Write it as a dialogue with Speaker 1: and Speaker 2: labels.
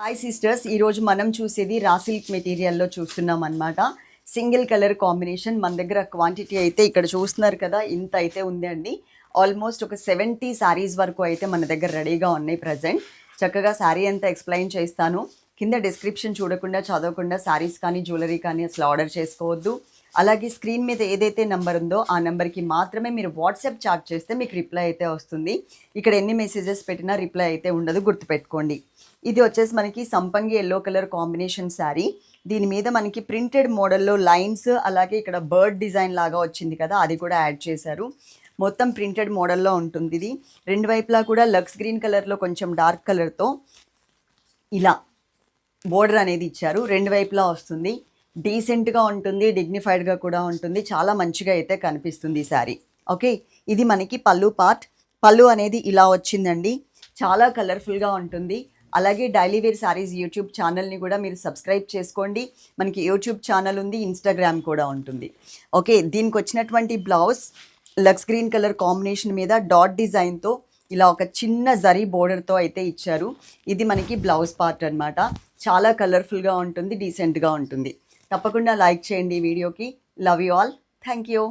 Speaker 1: Hi sisters ఈరోజు మనం చూసేది రాసిల్క్ మెటీరియల్లో చూస్తున్నాం అనమాట సింగిల్ కలర్ కాంబినేషన్ మన దగ్గర క్వాంటిటీ అయితే ఇక్కడ చూస్తున్నారు కదా ఇంత అయితే ఉందండి ఆల్మోస్ట్ ఒక సెవెంటీ శారీస్ వరకు అయితే మన దగ్గర రెడీగా ఉన్నాయి ప్రజెంట్ చక్కగా శారీ అంతా ఎక్స్ప్లెయిన్ చేస్తాను. కింద డిస్క్రిప్షన్ చూడకుండా చదవకుండా శారీస్ కానీ జ్యువెలరీ కానీ అసలు ఆర్డర్ చేసుకోవద్దు. అలాగే స్క్రీన్ మీద ఏదైతే నెంబర్ ఉందో ఆ నెంబర్కి మాత్రమే మీరు వాట్సాప్ చాట్ చేస్తే మీకు రిప్లై అయితే వస్తుంది. ఇక్కడ ఎన్ని మెసేజెస్ పెట్టినా రిప్లై అయితే ఉండదు గుర్తుపెట్టుకోండి. ఇది వచ్చేసి మనకి సంపంగి ఎల్లో కలర్ కాంబినేషన్ శారీ దీని మీద మనకి ప్రింటెడ్ మోడల్లో లైన్స్ అలాగే ఇక్కడ బర్డ్ డిజైన్ లాగా వచ్చింది కదా అది కూడా యాడ్ చేశారు. మొత్తం ప్రింటెడ్ మోడల్లో ఉంటుంది ఇది. రెండు వైపులా కూడా లక్స్ గ్రీన్ కలర్లో కొంచెం డార్క్ కలర్తో ఇలా బోర్డర్ అనేది ఇచ్చారు. రెండు వైపులా వస్తుంది. డీసెంట్గా ఉంటుంది. డిగ్నిఫైడ్గా కూడా ఉంటుంది. చాలా మంచిగా అయితే కనిపిస్తుంది ఈ శారీ. ఓకే ఇది మనకి పళ్ళు పార్ట్ పళ్ళు అనేది ఇలా వచ్చిందండి. చాలా కలర్ఫుల్గా ఉంటుంది. అలాగే డైలీ వేర్ శారీస్ యూట్యూబ్ ఛానల్ని కూడా మీరు సబ్స్క్రైబ్ చేసుకోండి. మనకి యూట్యూబ్ ఛానల్ ఉంది. ఇన్స్టాగ్రామ్ కూడా ఉంటుంది. ఓకే దీనికి వచ్చినటువంటి బ్లౌజ్ లక్స్ గ్రీన్ కలర్ కాంబినేషన్ మీద డాట్ డిజైన్తో ఇలా ఒక చిన్న జరీ బోర్డర్తో అయితే ఇచ్చారు. ఇది మనకి బ్లౌజ్ పార్ట్ అన్నమాట. చాలా కలర్ఫుల్గా ఉంటుంది డీసెంట్గా ఉంటుంది. తప్పకుండా లైక్ చేయండి ఈ వీడియోకి. Love you all thank you